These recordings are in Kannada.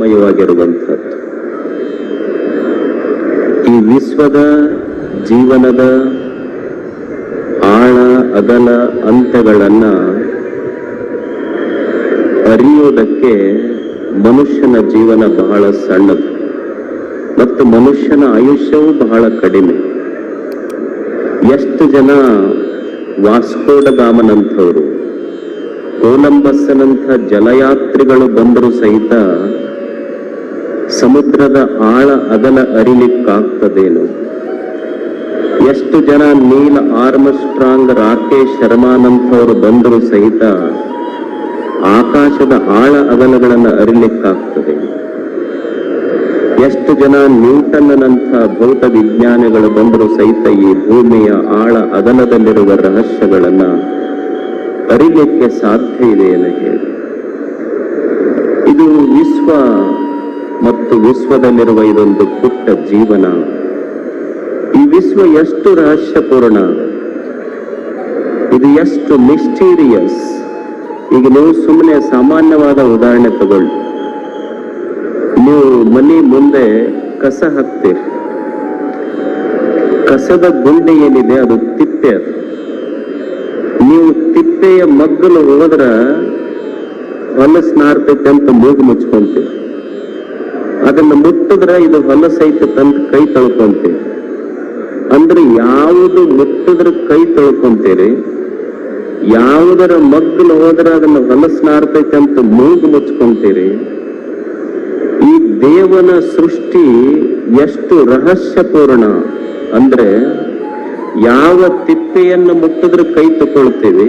ಮಯವಾಗಿರುವಂಥದ್ದು ಈ ವಿಶ್ವದ ಜೀವನದ ಆಳ, ಅಗಲ, ಅಂತ್ಯಗಳನ್ನ ಅರಿಯೋದಕ್ಕೆ ಮನುಷ್ಯನ ಜೀವನ ಬಹಳ ಸಣ್ಣದು ಮತ್ತು ಮನುಷ್ಯನ ಆಯುಷ್ಯವೂ ಬಹಳ ಕಡಿಮೆ. ಎಷ್ಟು ಜನ ವಾಸ್ಕೋಡಗಾಮನಂಥವರು, ಕೊಲಂಬಸ್ಸನಂಥ ಜಲಯಾತ್ರಿಗಳು ಬಂದರೂ ಸಹಿತ ಸಮುದ್ರದ ಆಳ ಅಗಲ ಅರಿಲಿಕ್ಕಾಗ್ತದೇನು? ಎಷ್ಟು ಜನ ನೀಲ್ ಆರ್ಮಸ್ಟ್ರಾಂಗ್ ರಾಕೇಶ್ ಶರ್ಮಾನಂಥವರು ಬಂದರೂ ಸಹಿತ ಆಕಾಶದ ಆಳ ಅಗಲಗಳನ್ನು ಅರಿಲಿಕ್ಕಾಗ್ತದೆ. ಎಷ್ಟು ಜನ ನ್ಯೂಟನ್ನಂಥ ಭೌತ ವಿಜ್ಞಾನಿಗಳು ಬಂದರೂ ಸಹಿತ ಈ ಭೂಮಿಯ ಆಳ ಅಗಲದಲ್ಲಿರುವ ರಹಸ್ಯಗಳನ್ನು ಅರಿಲಿಕ್ಕೆ ಸಾಧ್ಯ ಇದೆ ಎಂದು ಹೇಳಿ ಇದು ವಿಶ್ವ ಮತ್ತು ವಿಶ್ವದಲ್ಲಿರುವ ಇದೊಂದು ಪುಟ್ಟ ಜೀವನ. ಈ ವಿಶ್ವ ಎಷ್ಟು ರಹಸ್ಯಪೂರ್ಣ? ಇದು ಎಷ್ಟು ಮಿಸ್ಟೀರಿಯಸ್ ಈಗ ನೀವು ಸುಮ್ಮನೆ ಸಾಮಾನ್ಯವಾದ ಉದಾಹರಣೆ ತಗೊಳ್ಳಿ. ನೀವು ಮನೆ ಮುಂದೆ ಕಸ ಹಾಕ್ತೀರಿ. ಕಸದ ಗುಂಡೆ ಏನಿದೆ ಅದು ತಿಪ್ಪೆ ನೀವು ತಿಪ್ಪೆಯ ಮಗ್ಗಲು ಹೋದ್ರ ಹೊಲಸ್ನಾರ್ತೈತೆ ಅಂತ ಮೂಗು ಮುಚ್ಕೊಂತೀವಿ ಅದನ್ನ ಮುಟ್ಟಿದ್ರೆ ಇದು ಹೊಲ ಸಹಿತ ತಂದು ಕೈ ತಳ್ಕೊಂತೆ. ಅಂದ್ರೆ ಯಾವುದು ಮುಟ್ಟಿದ್ರೆ ಕೈ ತಳ್ಕೊಂತೀರಿ. ಯಾವುದರ ಮಗ್ಗಲು ಹೋದ್ರೆ ಅದನ್ನ ಹೊಲಸ್ನಾರ್ತೈತೆ ಅಂತ ಮೂಗು ಮುಚ್ಕೊಂತೀರಿ. ಈ ದೇವನ ಸೃಷ್ಟಿ ಎಷ್ಟು ರಹಸ್ಯಪೂರ್ಣ. ಅಂದ್ರೆ ಯಾವ ತಿಪ್ಪೆಯನ್ನು ಮುಟ್ಟಿದ್ರೆ ಕೈ ತಗೊಳ್ತೀವಿ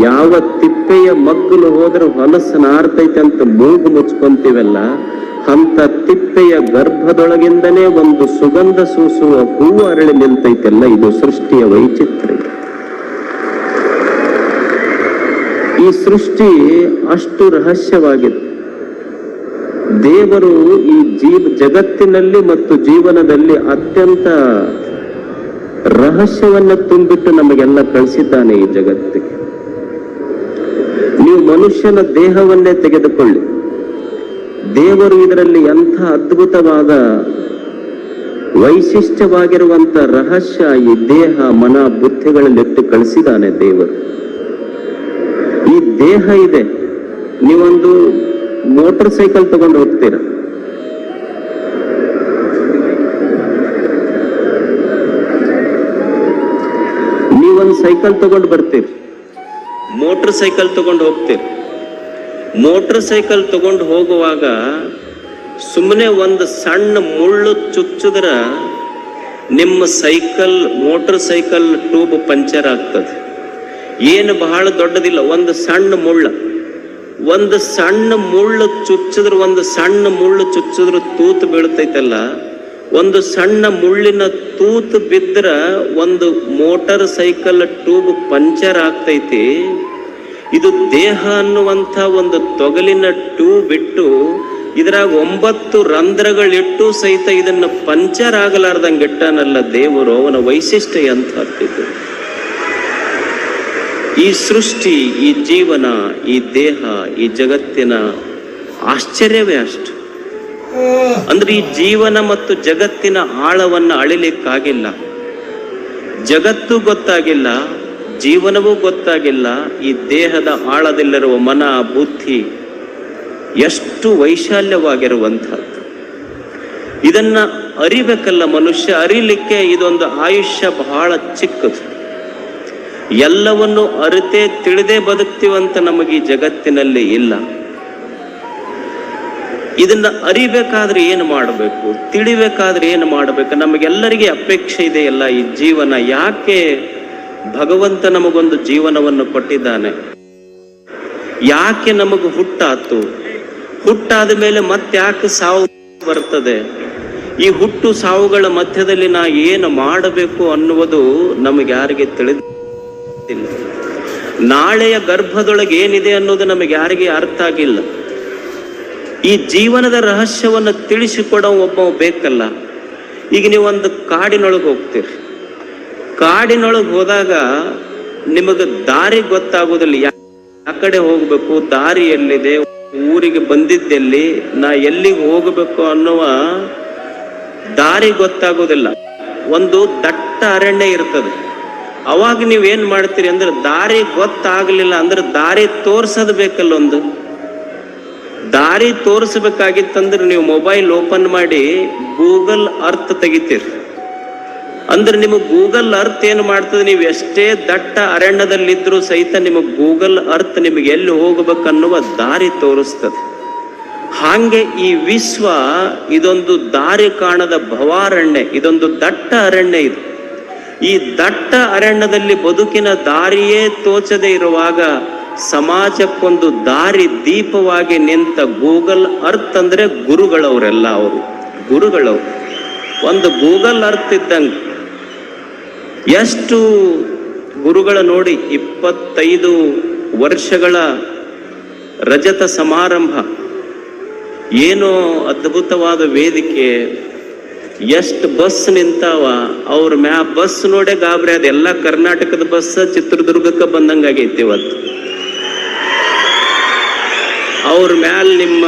ಯಾವ ತಿಪ್ಪೆಯ ಮಗ್ಗಲು ಹೋದ್ರೆ ಹೊಲಸು ನಾರ್ತೈತೆ ಅಂತ ಮೂಗು ಮುಚ್ಕೊಂತೀವಲ್ಲ, ಅಂತ ತಿಪ್ಪೆಯ ಗರ್ಭದೊಳಗಿಂದನೇ ಒಂದು ಸುಗಂಧ ಸೂಸುವ ಹೂ ಅರಳಿ ನಿಲ್ತೈತೆಲ್ಲ, ಇದು ಸೃಷ್ಟಿಯ ವೈಚಿತ್ರ್ಯ. ಈ ಸೃಷ್ಟಿ ಅಷ್ಟು ರಹಸ್ಯವಾಗಿದೆ. ದೇವರು ಈ ಜೀವ ಜಗತ್ತಿನಲ್ಲಿ ಮತ್ತು ಜೀವನದಲ್ಲಿ ಅತ್ಯಂತ ರಹಸ್ಯವನ್ನ ತುಂಬಿಟ್ಟು ನಮಗೆಲ್ಲ ಕಳಿಸಿದ್ದಾನೆ ಈ ಜಗತ್ತಿಗೆ. ನೀವು ಮನುಷ್ಯನ ದೇಹವನ್ನೇ ತೆಗೆದುಕೊಳ್ಳಿ. ದೇವರು ಇದರಲ್ಲಿ ಎಂಥ ಅದ್ಭುತವಾದ ವೈಶಿಷ್ಟ್ಯವಾಗಿರುವಂತ ರಹಸ್ಯ ಈ ದೇಹ ಮನ ಬುದ್ಧಿಗಳಲ್ಲಿಟ್ಟು ಕಳಿಸಿದಾನೆ ದೇವರು. ಈ ದೇಹ ಇದೆ. ನೀವೊಂದು ಮೋಟರ್ ಸೈಕಲ್ ತಗೊಂಡು ಹೋಗ್ತೀರ? ನೀವೊಂದು ಸೈಕಲ್ ತಗೊಂಡು ಬರ್ತೀರಿ. ಮೋಟರ್ ಸೈಕಲ್ ತಗೊಂಡು ಹೋಗ್ತೀರಿ. ಮೋಟ್ರ್ ಸೈಕಲ್ ತಗೊಂಡು ಹೋಗುವಾಗ ಸುಮ್ಮನೆ ಒಂದು ಸಣ್ಣ ಮುಳ್ಳು ಚುಚ್ಚಿದ್ರ ನಿಮ್ಮ cycle, motor cycle tube puncture ಆಗ್ತದೆ. ಏನು ಬಹಳ ದೊಡ್ಡದಿಲ್ಲ, ಒಂದು ಸಣ್ಣ ಮುಳ್ಳ. ಒಂದು ಸಣ್ಣ ಮುಳ್ಳು ಚುಚ್ಚಿದ್ರೆ, ಒಂದು ಸಣ್ಣ ಮುಳ್ಳು ಚುಚ್ಚಿದ್ರೆ ತೂತು ಬೀಳ್ತೈತಲ್ಲ, ಒಂದು ಸಣ್ಣ ಮುಳ್ಳಿನ ತೂತು ಬಿದ್ರ ಒಂದು ಮೋಟಾರ್ ಸೈಕಲ್ ಟ್ಯೂಬ್ ಪಂಚರ್ ಆಗ್ತೈತಿ. ಇದು ದೇಹ ಅನ್ನುವಂಥ ಒಂದು ತೊಗಲಿನ ಟೂ ಬಿಟ್ಟು ಇದ್ರಾಗ ಒಂಬತ್ತು ರಂಧ್ರಗಳಿಟ್ಟು ಸಹಿತ ಇದನ್ನು ಪಂಚರ್ ಆಗಲಾರ್ದಂಗೆ ಇಟ್ಟಾನಲ್ಲ ದೇವರು, ಅವನ ವೈಶಿಷ್ಟ್ಯ ಅಂತ ಅರ್ಥಿದ್ದು ಈ ಸೃಷ್ಟಿ, ಈ ಜೀವನ, ಈ ದೇಹ, ಈ ಜಗತ್ತಿನ ಆಶ್ಚರ್ಯವೇ ಅಷ್ಟು. ಅಂದ್ರೆ ಈ ಜೀವನ ಮತ್ತು ಜಗತ್ತಿನ ಆಳವನ್ನ ಅಳಿಲಿಕ್ಕಾಗಿಲ್ಲ. ಜಗತ್ತು ಗೊತ್ತಾಗಿಲ್ಲ ಜೀವನವೂ ಗೊತ್ತಾಗಿಲ್ಲ, ಈ ದೇಹದ ಆಳದಲ್ಲಿರುವ ಮನ, ಬುದ್ಧಿ ಎಷ್ಟು ವೈಶಾಲ್ಯವಾಗಿರುವಂಥದ್ದು. ಇದನ್ನ ಅರಿಬೇಕಲ್ಲ ಮನುಷ್ಯ, ಅರಿಲಿಕ್ಕೆ ಇದೊಂದು ಆಯುಷ್ಯ ಬಹಳ ಚಿಕ್ಕದು. ಎಲ್ಲವನ್ನು ಅರಿತೇ ತಿಳಿದೇ ಬದುಕ್ತೀವಂತ ನಮಗೆ ಈ ಜಗತ್ತಿನಲ್ಲಿ ಇಲ್ಲ. ಇದನ್ನ ಅರಿಬೇಕಾದ್ರೆ ಏನು ಮಾಡಬೇಕು? ತಿಳಿಬೇಕಾದ್ರೆ ಏನು ಮಾಡಬೇಕು? ನಮಗೆಲ್ಲರಿಗೆ ಅಪೇಕ್ಷೆ ಇದೆಯಲ್ಲ ಈ ಜೀವನ, ಯಾಕೆ ಭಗವಂತ ನಮಗೊಂದು ಜೀವನವನ್ನು ಕೊಟ್ಟಿದ್ದಾನೆ. ಯಾಕೆ ನಮಗ ಹುಟ್ಟಾತು? ಹುಟ್ಟಾದ ಮೇಲೆ ಮತ್ತೆ ಯಾಕೆ ಸಾವು ಬರ್ತದೆ? ಈ ಹುಟ್ಟು ಸಾವುಗಳ ಮಧ್ಯದಲ್ಲಿ ನಾ ಏನು ಮಾಡಬೇಕು ಅನ್ನುವುದು ನಮಗೆ ಯಾರಿಗೆ ತಿಳಿದಿಲ್ಲ. ನಾಳೆಯ ಗರ್ಭದೊಳಗೆ ಏನಿದೆ ಅನ್ನೋದು ನಮಗೆ ಯಾರಿಗೆ ಅರ್ಥ ಆಗಿಲ್ಲ. ಈ ಜೀವನದ ರಹಸ್ಯವನ್ನು ತಿಳಿಸಿಕೊಡೋ ಒಬ್ಬ ಬೇಕಲ್ಲ. ಈಗ ನೀವು ಒಂದು ಕಾಡಿನೊಳಗೆ ಹೋಗ್ತೀರಿ. ಕಾಡಿನೊಳಗೆ ಹೋದಾಗ ನಿಮಗೆ ದಾರಿ ಗೊತ್ತಾಗೋದಿಲ್ಲ. ಯಾ ಕಡೆ ಹೋಗಬೇಕು, ದಾರಿ ಎಲ್ಲಿದೆ, ಊರಿಗೆ ಬಂದಿದ್ದೆಲ್ಲಿ, ನಾ ಎಲ್ಲಿಗೆ ಹೋಗಬೇಕು ಅನ್ನುವ ದಾರಿ ಗೊತ್ತಾಗೋದಿಲ್ಲ. ಒಂದು ದಟ್ಟ ಅರಣ್ಯ ಇರ್ತದೆ. ಅವಾಗ ಏನು ಮಾಡ್ತೀರಿ ಅಂದ್ರೆ ದಾರಿ ಗೊತ್ತಾಗ್ಲಿಲ್ಲ ಅಂದ್ರೆ ದಾರಿ ತೋರ್ಸದ್ ಬೇಕಲ್ಲ ಒಂದು. ದಾರಿ ತೋರಿಸ್ಬೇಕಾಗಿತ್ತಂದ್ರೆ ನೀವು ಮೊಬೈಲ್ ಓಪನ್ ಮಾಡಿ ಗೂಗಲ್ ಅರ್ಥ ತೆಗಿತೀರಿ. ಅಂದ್ರೆ ನಿಮಗೆ ಗೂಗಲ್ ಅರ್ತ್ ಏನು ಮಾಡ್ತದೆ? ನೀವು ಎಷ್ಟೇ ದಟ್ಟ ಅರಣ್ಯದಲ್ಲಿದ್ದರೂ ಸಹಿತ ನಿಮಗೆ ಗೂಗಲ್ ಅರ್ತ್ ನಿಮಗೆ ಎಲ್ಲಿ ಹೋಗ್ಬೇಕನ್ನುವ ದಾರಿ ತೋರಿಸ್ತದೆ. ಹಾಗೆ ಈ ವಿಶ್ವ ಇದೊಂದು ದಾರಿ ಕಾಣದ ಭವಾರಣ್ಯ, ಇದೊಂದು ದಟ್ಟ ಅರಣ್ಯ ಇದು. ಈ ದಟ್ಟ ಅರಣ್ಯದಲ್ಲಿ ಬದುಕಿನ ದಾರಿಯೇ ತೋಚದೆ ಇರುವಾಗ ಸಮಾಜಕ್ಕೊಂದು ದಾರಿ ದೀಪವಾಗಿ ನಿಂತ ಗೂಗಲ್ ಅರ್ತ್ ಅಂದ್ರೆ ಗುರುಗಳವರೆಲ್ಲ ಅವರು. ಗುರುಗಳವರು. ಒಂದು ಗೂಗಲ್ ಅರ್ತ್ ಇದ್ದಂಗೆ ಎಷ್ಟು ಗುರುಗಳ ನೋಡಿ ಇಪ್ಪತ್ತೈದು ವರ್ಷಗಳ ರಜತ ಸಮಾರಂಭ, ಏನೋ ಅದ್ಭುತವಾದ ವೇದಿಕೆ, ಎಷ್ಟು ಬಸ್ ನಿಂತಾವ, ಅವ್ರ ಮ್ಯಾ ಬಸ್ ನೋಡೇ ಗಾಬರಿ ಅದ ಎಲ್ಲ ಕರ್ನಾಟಕದ ಬಸ್, ಚಿತ್ರದುರ್ಗಕ್ಕೆ ಬಂದಂಗಾಗೈತಿ ಇವತ್ತು. ಅವ್ರ ಮ್ಯಾಲ ನಿಮ್ಮ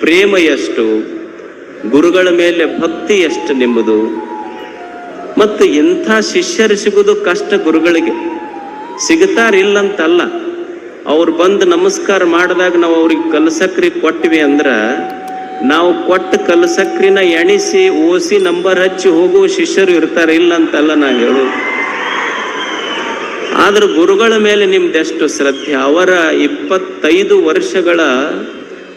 ಪ್ರೇಮ ಎಷ್ಟು, ಗುರುಗಳ ಮೇಲೆ ಭಕ್ತಿ ಎಷ್ಟು ನಿಮ್ಮದು ಮತ್ತು ಎಂಥ ಶಿಷ್ಯರು ಸಿಗೋದು ಕಷ್ಟ ಗುರುಗಳಿಗೆ. ಸಿಗ್ತಾರಿಲ್ಲಂತಲ್ಲ ಅವ್ರು ಬಂದು ನಮಸ್ಕಾರ ಮಾಡಿದಾಗ ನಾವು ಅವ್ರಿಗೆ ಕಲಸಕ್ರಿ ಕೊಟ್ವಿ ಅಂದ್ರೆ, ನಾವು ಕೊಟ್ಟ ಕಲಸಕ್ರಿನ ಎಣಿಸಿ, ಓಸಿ ನಂಬರ್ ಹಚ್ಚಿ ಹೋಗುವ ಶಿಷ್ಯರು ಇರ್ತಾರೆ ಇಲ್ಲ ಅಂತಲ್ಲ ನಾ ಹೇಳು ಆದ್ರೆ ಗುರುಗಳ ಮೇಲೆ ನಿಮ್ದೆಷ್ಟು ಶ್ರದ್ಧೆ. ಅವರ ಇಪ್ಪತ್ತೈದು ವರ್ಷಗಳ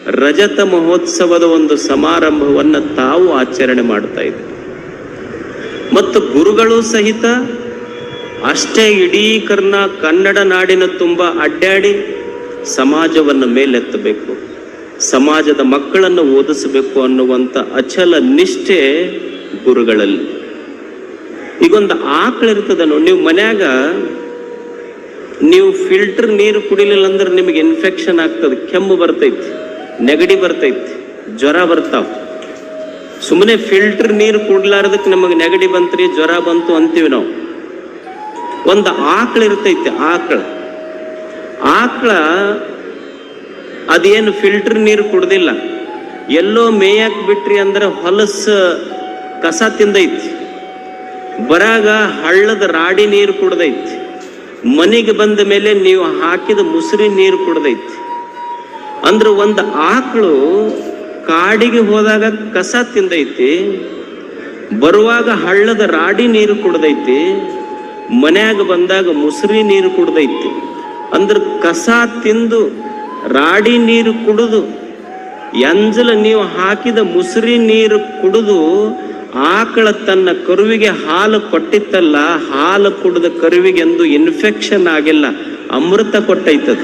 ರಜತ ಮಹೋತ್ಸವದ ಒಂದು ಸಮಾರಂಭವನ್ನು ತಾವು ಆಚರಣೆ ಮಾಡ್ತಾ ಇದ್ದೀರಿ ಮತ್ತು ಗುರುಗಳು ಸಹಿತ ಅಷ್ಟೇ ಇಡೀ ಕರ್ನ ಕನ್ನಡ ನಾಡಿನ ತುಂಬ ಅಡ್ಡಾಡಿ ಸಮಾಜವನ್ನು ಮೇಲೆತ್ತಬೇಕು, ಸಮಾಜದ ಮಕ್ಕಳನ್ನು ಓದಿಸಬೇಕು ಅನ್ನುವಂಥ ಅಚಲ ನಿಷ್ಠೆ ಗುರುಗಳಲ್ಲಿ. ಈಗೊಂದು ಆಕಳಿರ್ತದ ನೀವು ಮನ್ಯಾಗ ನೀವು ಫಿಲ್ಟರ್ ನೀರು ಕುಡಿಲಿಲ್ಲ ಅಂದ್ರೆ ನಿಮಗೆ ಇನ್ಫೆಕ್ಷನ್ ಆಗ್ತದೆ, ಕೆಮ್ಮು ಬರ್ತೈತಿ, ನೆಗಡಿ ಬರ್ತೈತಿ, ಜ್ವರ ಬರ್ತಾವ. ಸುಮ್ಮನೆ ಫಿಲ್ಟರ್ ನೀರು ಕುಡ್ಲಾರ್ದಕ್ಕೆ ನಮಗೆ ನೆಗಡಿ ಬಂತ್ರಿ ಜ್ವರ ಬಂತು ಅಂತೀವಿ ನಾವು. ಒಂದು ಆಕಳ ಇರ್ತೈತೆ, ಆಕಳ. ಆಕಳ ಅದೇನು ಫಿಲ್ಟರ್ ನೀರು ಕುಡ್ದಿಲ್ಲ. ಎಲ್ಲೋ ಮೇಯಕ್ ಬಿಟ್ರಿ ಅಂದ್ರೆ ಹೊಲಸ ಕಸ ತಿಂದೈತಿ. ಬರಾಗ ಹಳ್ಳದ ರಾಡಿ ನೀರು ಕುಡ್ದೈತಿ. ಮನೆಗೆ ಬಂದ ಮೇಲೆ ನೀವು ಹಾಕಿದ ಮುಸುರಿ ನೀರು ಕುಡ್ದೈತಿ. ಅಂದ್ರೆ ಒಂದು ಆಕಳು ಕಾಡಿಗೆ ಹೋದಾಗ ಕಸ ತಿಂದೈತಿ, ಬರುವಾಗ ಹಳ್ಳದ ರಾಡಿ ನೀರು ಕುಡ್ದೈತಿ, ಮನ್ಯಾಗ ಬಂದಾಗ ಮುಸುರಿ ನೀರು ಕುಡ್ದೈತಿ. ಅಂದ್ರೆ ಕಸ ತಿಂದು ರಾಡಿ ನೀರು ಕುಡಿದು, ಎಂಜಲ ನೀವು ಹಾಕಿದ ಮುಸುರಿ ನೀರು ಕುಡಿದು, ಆಕಳ ತನ್ನ ಕರುವಿಗೆ ಹಾಲು ಕೊಟ್ಟಿತ್ತಲ್ಲ, ಹಾಲು ಕುಡಿದ ಕರುವಿಗೆ ಎಂದು ಇನ್ಫೆಕ್ಷನ್ ಆಗಿಲ್ಲ, ಅಮೃತ ಕೊಟ್ಟೈತದ.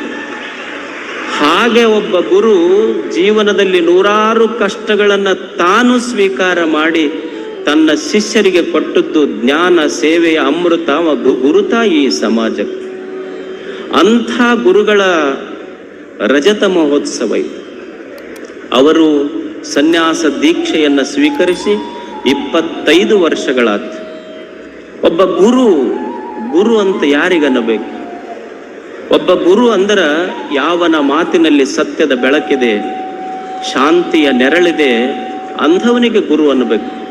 ಹಾಗೆ ಒಬ್ಬ ಗುರು ಜೀವನದಲ್ಲಿ ನೂರಾರು ಕಷ್ಟಗಳನ್ನು ತಾನು ಸ್ವೀಕಾರ ಮಾಡಿ ತನ್ನ ಶಿಷ್ಯರಿಗೆ ಕೊಟ್ಟದ್ದು ಜ್ಞಾನ, ಸೇವೆಯ ಅಮೃತ ಗುರುತ ಈ ಸಮಾಜಕ್ಕೆ. ಅಂಥ ಗುರುಗಳ ರಜತ ಮಹೋತ್ಸವ ಅವರು ಸನ್ಯಾಸ ದೀಕ್ಷೆಯನ್ನು ಸ್ವೀಕರಿಸಿ ಇಪ್ಪತ್ತೈದು ವರ್ಷಗಳಾದ ಒಬ್ಬ ಗುರು ಗುರು ಅಂತ ಯಾರಿಗನ್ನಬೇಕು? ಒಬ್ಬ ಗುರು ಅಂದರ ಯಾವನ ಮಾತಿನಲ್ಲಿ ಸತ್ಯದ ಬೆಳಕಿದೆ ಶಾಂತಿಯ ನೆರಳಿದೆ ಅಂಥವನಿಗೆ ಗುರು ಅನ್ನಬೇಕು.